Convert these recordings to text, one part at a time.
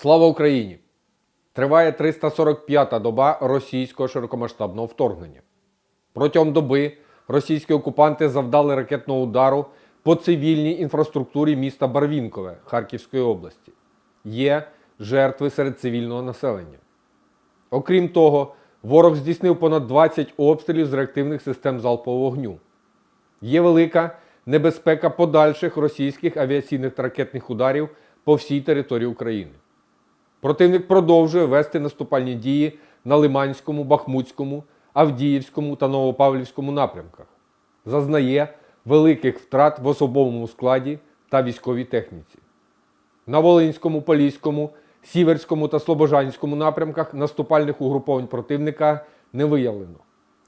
Слава Україні! Триває 345-та доба російського широкомасштабного вторгнення. Протягом доби російські окупанти завдали ракетного удару по цивільній інфраструктурі міста Барвінкове Харківської області. Є жертви серед цивільного населення. Окрім того, ворог здійснив понад 20 обстрілів з реактивних систем залпового вогню. Є велика небезпека подальших російських авіаційних та ракетних ударів по всій території України. Противник продовжує вести наступальні дії на Лиманському, Бахмутському, Авдіївському та Новопавлівському напрямках. Зазнає великих втрат в особовому складі та військовій техніці. На Волинському, Поліському, Сіверському та Слобожанському напрямках наступальних угруповань противника не виявлено.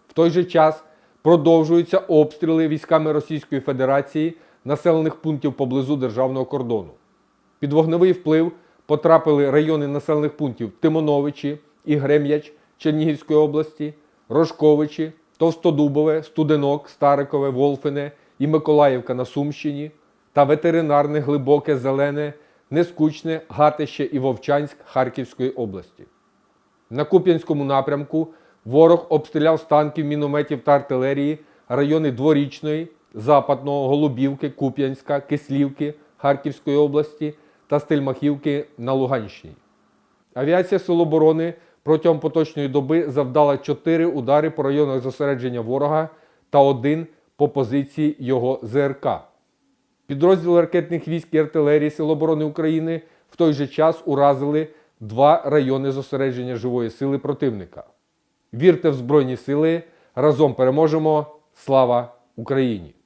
В той же час продовжуються обстріли військами Російської Федерації населених пунктів поблизу державного кордону. Під вогневий вплив потрапили райони населених пунктів Тимоновичі і Грем'яч Чернігівської області, Рожковичі, Товстодубове, Студенок, Старикове, Волфине і Миколаївка на Сумщині та ветеринарне глибоке зелене, нескучне Гатище і Вовчанськ Харківської області. На Куп'янському напрямку ворог обстріляв з танків, мінометів та артилерії райони Дворічної, Западного, Голубівки, Куп'янська, Кислівки Харківської області та Стельмахівки на Луганщині. Авіація Сил оборони протягом поточної доби завдала 4 удари по районах зосередження ворога та один по позиції його ЗРК. Підрозділи ракетних військ і артилерії Сил оборони України в той же час уразили два райони зосередження живої сили противника. Вірте в Збройні сили! Разом переможемо! Слава Україні!